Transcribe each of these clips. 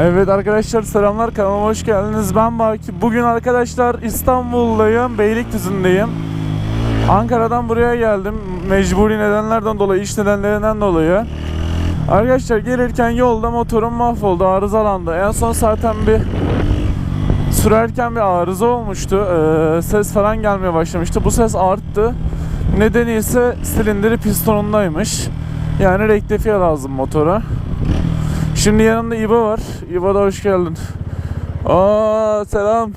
Evet arkadaşlar selamlar kanalıma hoş geldiniz. Ben Baki. Bugün arkadaşlar İstanbul'dayım, Beylikdüzü'ndeyim. Ankara'dan buraya geldim. Mecburi nedenlerden dolayı, iş nedenlerinden dolayı. Arkadaşlar gelirken yolda motorum mahvoldu, arızalandı. En son zaten bir sürerken bir arıza olmuştu. Ee, ses falan gelmeye başlamıştı. Bu ses arttı. Nedeni ise silindiri pistonundaymış. Yani rektifiye lazım motora. Şimdi yanımda İbo var. İbo da hoş geldin. Aa selam.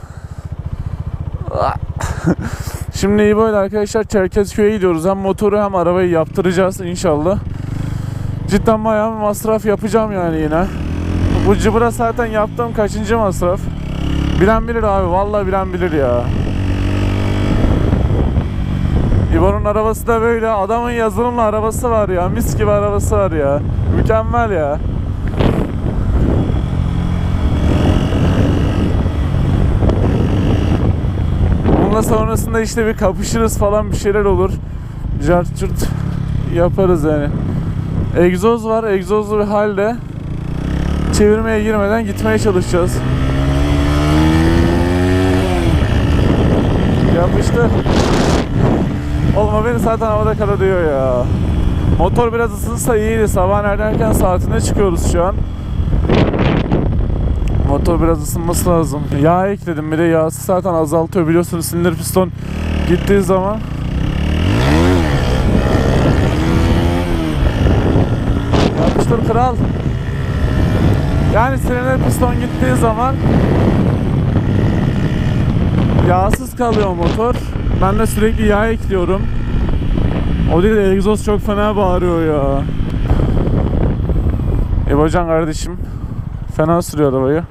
Şimdi İbo ile arkadaşlar Çerkezköy'e gidiyoruz. Hem motoru hem arabayı yaptıracağız inşallah. Cidden bayağı bir masraf yapacağım yani yine. Bu cıbıra zaten yaptığım kaçıncı masraf. Bilen bilir abi. Vallahi bilen bilir ya. İbo'nun arabası da böyle. Adamın yazılımlı arabası var ya. Mis gibi arabası var ya. Mükemmel ya. Sonrasında işte bir kapışırız falan bir şeyler olur. Cart cürt yaparız yani. Egzoz var. Egzozlu bir halde çevirmeye girmeden gitmeye çalışacağız. Yapıştır. Oğlum o beni zaten havada karalıyor ya. Motor biraz ısınsa iyiydi. Sabah erken saatinde çıkıyoruz şu an. Motor biraz ısınması lazım. Yağ ekledim bir de yağsı zaten azaltıyor biliyorsunuz silindir piston gittiği zaman. Yapıştır kral. Yani silindir piston gittiği zaman yağsız kalıyor motor. Ben de sürekli yağ ekliyorum. O değil de egzoz çok fena bağırıyor ya. İbocan kardeşim fena sürüyor arabayı.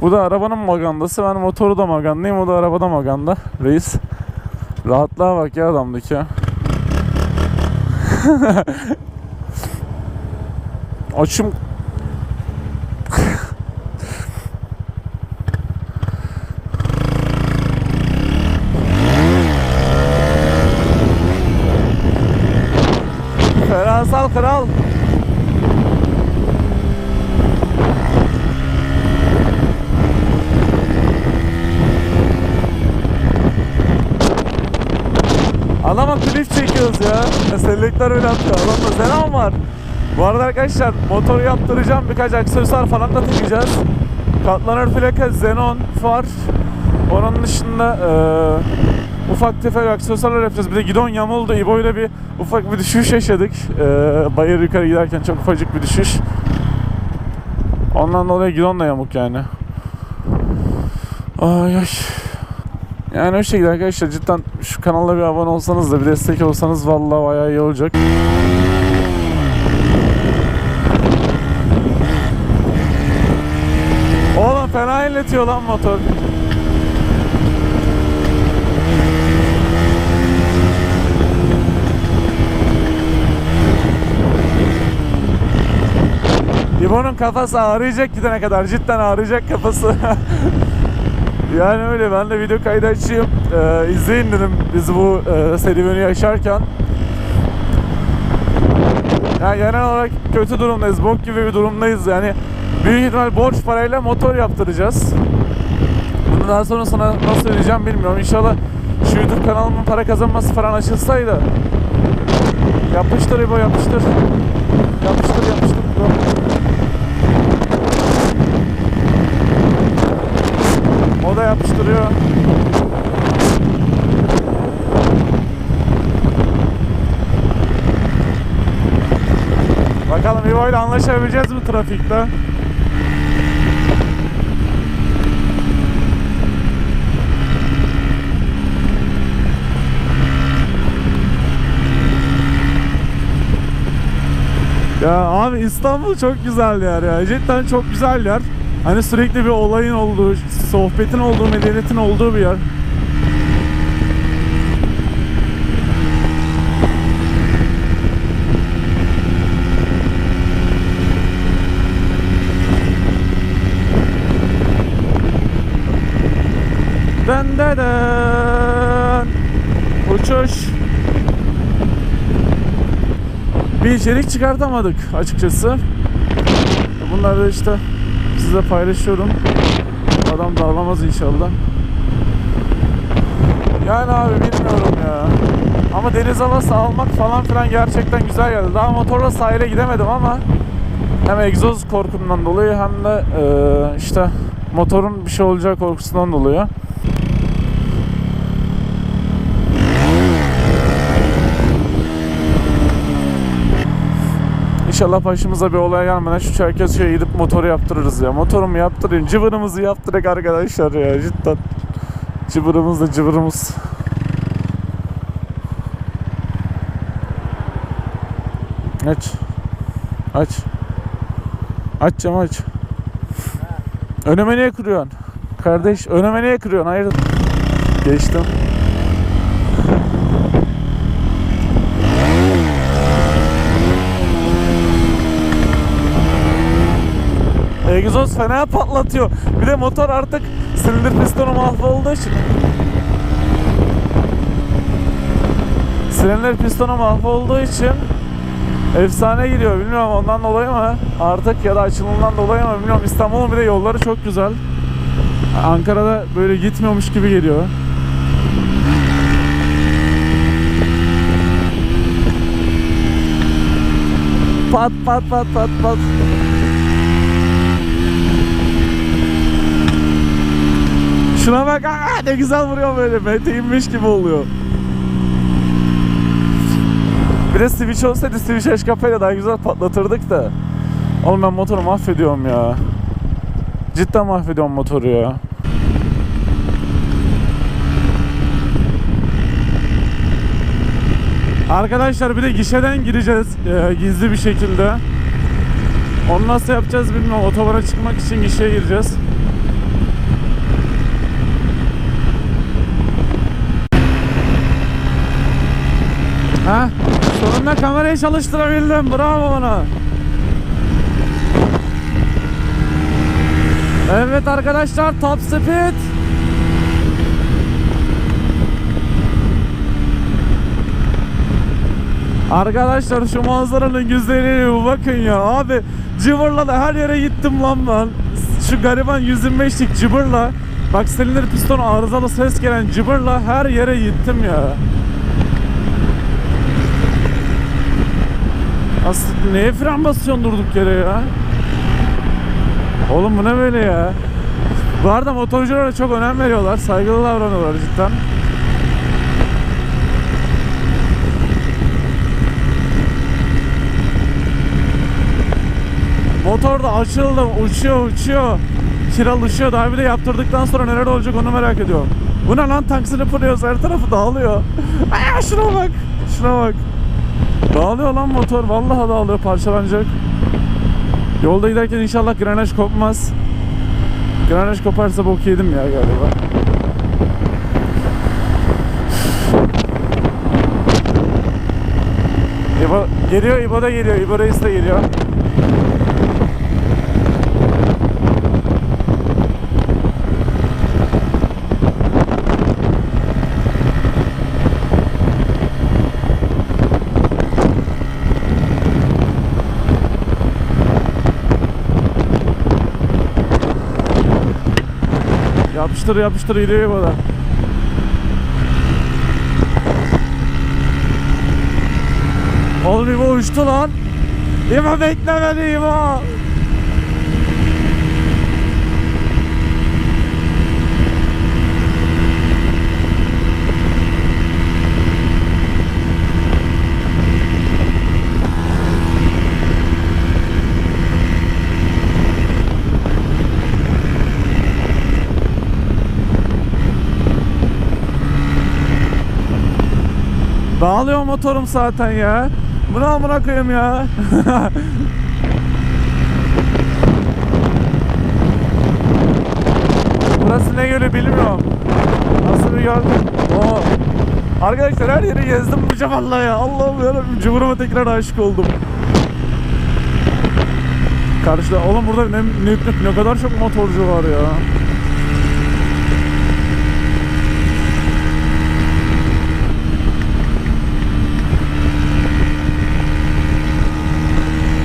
Bu da arabanın magandası. Ben motoru da magandayım. O da arabada maganda. Reis. Rahatlığa bak ya adamdaki ya. Açım Ferasal kral. Adama klip çekiyoruz ya. Selektör öyle atıyor. Adamda Zenon var. Bu arada arkadaşlar motoru yaptıracağım. Birkaç aksesuar falan da takacağız. Katlanır plaka, Xenon, far. Onun dışında eee, ufak tefek aksesuarlar yapacağız. Bir de gidon yamuldu. İbo'yla bir ufak bir düşüş yaşadık. Eee bayır yukarı giderken çok ufacık bir düşüş. Ondan dolayı gidon da yamuk yani. Ay ay. Yani o şekilde arkadaşlar cidden şu kanala bir abone olsanız da bir destek olsanız vallahi bayağı iyi olacak. Oğlum fena inletiyor lan motor. İbo'nun kafası ağrıyacak gidene kadar cidden ağrıyacak kafası. Yani öyle ben de video kaydı açayım. Ee, izleyin dedim biz bu e, serüveni yaşarken. Yani genel olarak kötü durumdayız. Bok gibi bir durumdayız. Yani büyük ihtimal borç parayla motor yaptıracağız. Bunu daha sonra sana nasıl ödeyeceğim bilmiyorum. İnşallah şu YouTube kanalımın para kazanması falan açılsaydı. Yapıştır İbo yapıştır. Yapıştır yapıştır. O da yapıştırıyor. Bakalım İbo ile anlaşabileceğiz mi trafikte? Ya abi İstanbul çok güzel yer ya. Cidden çok güzel yer. Hani sürekli bir olayın olduğu, sohbetin olduğu, medeniyetin olduğu bir yer. Den. Uçuş. Bir içerik çıkartamadık açıkçası. Bunlar da işte sizle paylaşıyorum. Adam dağılamaz inşallah. Yani abi bilmiyorum ya. Ama deniz havası almak falan filan gerçekten güzel geldi. Daha motorla sahile gidemedim ama hem egzoz korkumdan dolayı hem de eee, işte motorun bir şey olacağı korkusundan dolayı. İnşallah başımıza bir olay gelmeden şu Çerkezköy'e gidip motoru yaptırırız ya. Motorumu yaptırayım. Cıvırımızı yaptırık arkadaşlar ya cidden. Cıvırımız da cıvırımız. Aç. Aç. Aç camı aç. Önüme niye kırıyorsun? Kardeş önüme niye kırıyorsun? Hayır. Geçtim. Egzoz fena patlatıyor. Bir de motor artık silindir pistonu mahvolduğu için. Silindir pistonu mahvolduğu için efsane gidiyor. Bilmiyorum ondan dolayı mı artık ya da açılımından dolayı mı bilmiyorum. İstanbul'un bir de yolları çok güzel. Ankara'da böyle gitmiyormuş gibi geliyor. Pat pat pat pat pat. Şuna bak aa, ne güzel vuruyor böyle Mete inmiş gibi oluyor. Bir de switch olsaydı switch HKP'yle daha güzel patlatırdık da. Oğlum ben motoru mahvediyorum ya. Cidden mahvediyorum motoru ya. Arkadaşlar bir de gişeden gireceğiz e, gizli bir şekilde. Onu nasıl yapacağız bilmiyorum. Otobana çıkmak için gişeye gireceğiz. Ha? Sonunda kamerayı çalıştırabildim. Bravo bana. Evet arkadaşlar top speed. Arkadaşlar şu manzaranın güzelliğine bakın ya abi cıvırla da her yere gittim lan ben şu gariban 125'lik cıbırla bak silindir piston arızalı ses gelen cıbırla her yere gittim ya Aslında neye fren basıyorsun durduk yere ya? Oğlum bu ne böyle ya? Bu arada motorculara çok önem veriyorlar. Saygılı davranıyorlar cidden. Motor da açıldı, uçuyor, uçuyor. Kiral. Daha bir de yaptırdıktan sonra neler olacak onu merak ediyorum. Bu ne lan taksini pırıyoruz her tarafı dağılıyor. Aa, şuna bak. Şuna bak. Dağılıyor lan motor. Vallahi dağılıyor. Parçalanacak. Yolda giderken inşallah granaj kopmaz. Granaj koparsa bok yedim ya galiba. İbo geliyor, İbo da geliyor. İbo Reis de geliyor. Yapıştır yapıştır gidiyor İbo da. Oğlum İbo uçtu lan. İbo bekle beni İbo. Dağılıyor motorum zaten ya. Bunu amına koyayım ya. Burası ne gölü bilmiyorum. Nasıl bir göl? Oo. Arkadaşlar her yeri gezdim bu vallahi ya. Allah'ım yarabbim Cumhuruma tekrar aşık oldum. Karşıda oğlum burada ne, ne, ne kadar çok motorcu var ya.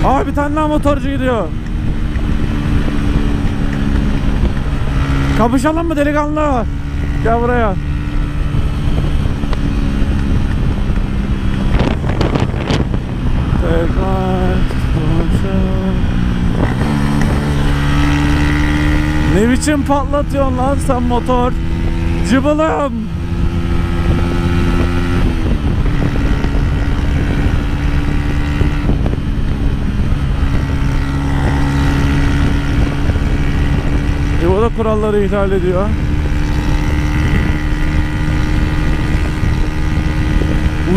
Aa bir tane daha motorcu gidiyor. Kapışalım mı delikanlı? Gel buraya. Ne biçim patlatıyorsun lan sen motor? Cıbılım. E o da kuralları ihlal ediyor.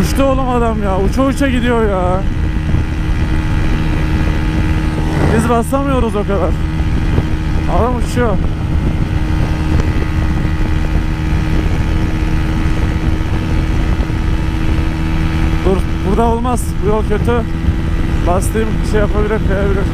Uçtu oğlum adam ya. Uça uça gidiyor ya. Biz basamıyoruz o kadar. Adam uçuyor. Dur burada olmaz. Bu yol kötü. Bastığım şey yapabilir, kayabilir.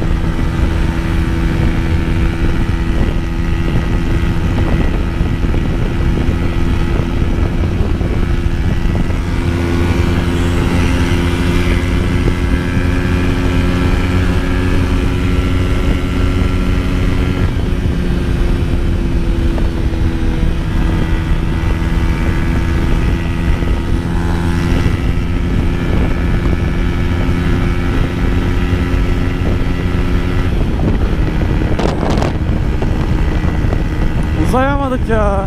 Uzayamadık ya.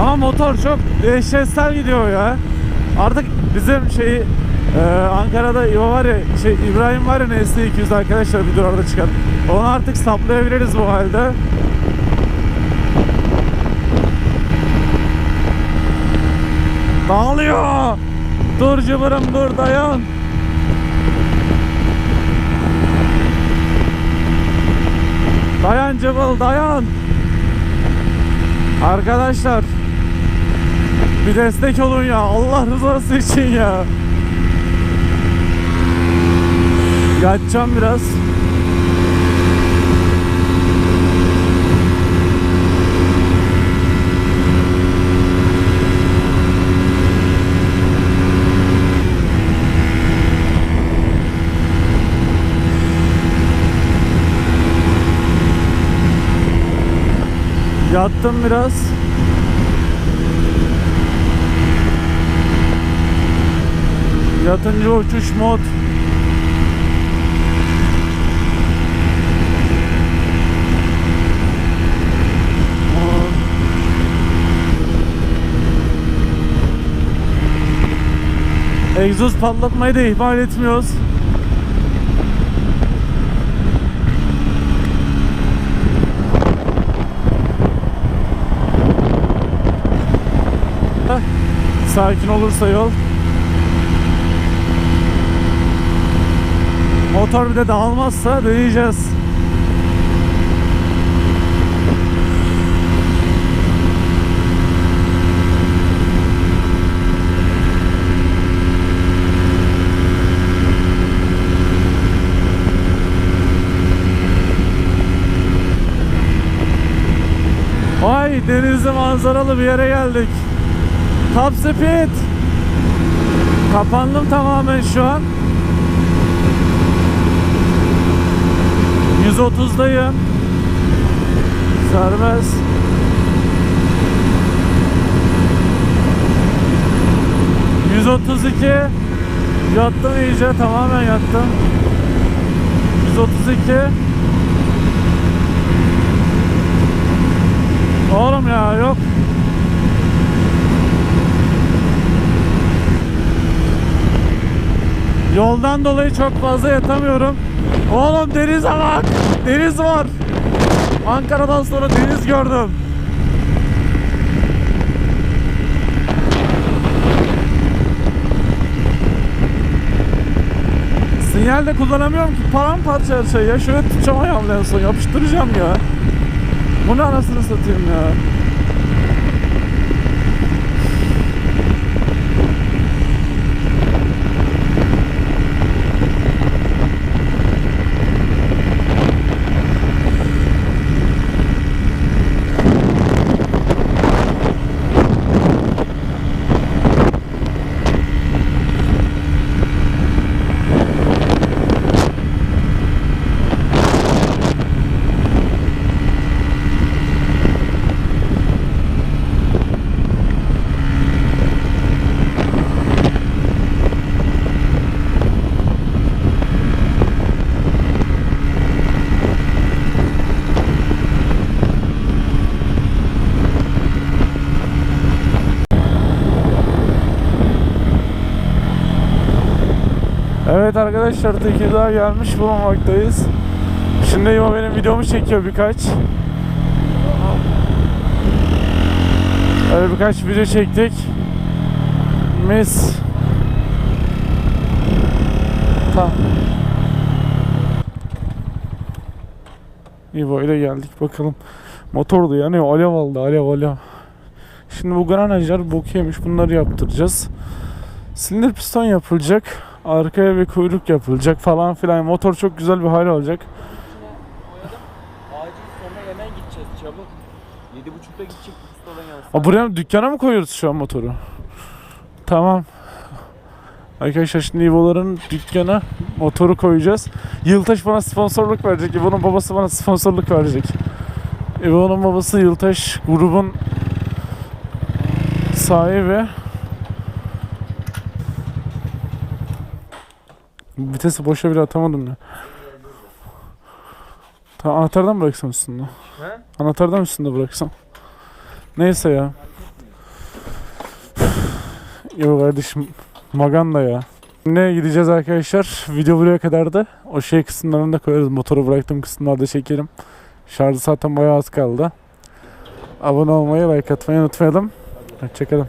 Ama motor çok dehşetsel gidiyor ya. Artık bizim şey e, Ankara'da İvo var ya şey İbrahim var ya NS200 arkadaşlar videolarda çıkan. Onu artık saplayabiliriz bu halde. Dağılıyor. Dur cıvırım dur dayan. Dayan cıvıl dayan. Arkadaşlar bir destek olun ya Allah rızası için ya. Yatacağım biraz. Yattım biraz. Yatınca uçuş mod. Egzoz patlatmayı da ihmal etmiyoruz. Sakin olursa yol. Motor bir de dağılmazsa deneyeceğiz. Vay denizli manzaralı bir yere geldik. Top speed. Kapandım tamamen şu an. 130'dayım. Serbest. ...132... ...yattım iyice tamamen yattım... ...132... ...oğlum ya yok... Yoldan dolayı çok fazla yatamıyorum. Oğlum denize bak. Deniz var. Ankara'dan sonra deniz gördüm. Sinyal de kullanamıyorum ki paramparça her şey ya. Şöyle tutacağım ayağımla en son yapıştıracağım ya. Bu ne anasını satayım ya. Evet arkadaşlar Tekirdağ'a gelmiş bulunmaktayız. Şimdi İbo benim videomu çekiyor birkaç. Öyle birkaç video çektik. Mis. Tamam. İbo ile geldik bakalım. Motor da yanıyor alev aldı alev alev. Şimdi bu granajlar bok yemiş bunları yaptıracağız. Silindir piston yapılacak. Arkaya bir kuyruk yapılacak falan filan. Motor çok güzel bir hal alacak. Boyadım. Acil sonra hemen gideceğiz çabuk. 7.30'da gidecek ustadan gelsin. Aa, buraya dükkana mı koyuyoruz şu an motoru? Tamam. Arkadaşlar şimdi İvo'ların dükkana motoru koyacağız. Yıltaş bana sponsorluk verecek. İvo'nun babası bana sponsorluk verecek. İvo'nun babası Yıltaş grubun sahibi. Vitesi boşa bile atamadım ya. Tamam anahtardan bıraksam üstünde? He? Anahtardan üstünde bıraksam. Neyse ya. Yo kardeşim Maganda ya. Ne gideceğiz arkadaşlar. Video buraya kadardı. O şey kısımlarını da koyarız. Motoru bıraktığım kısımlarda çekelim. Şarjı zaten bayağı az kaldı. Abone olmayı, like atmayı unutmayalım. Hoşçakalın.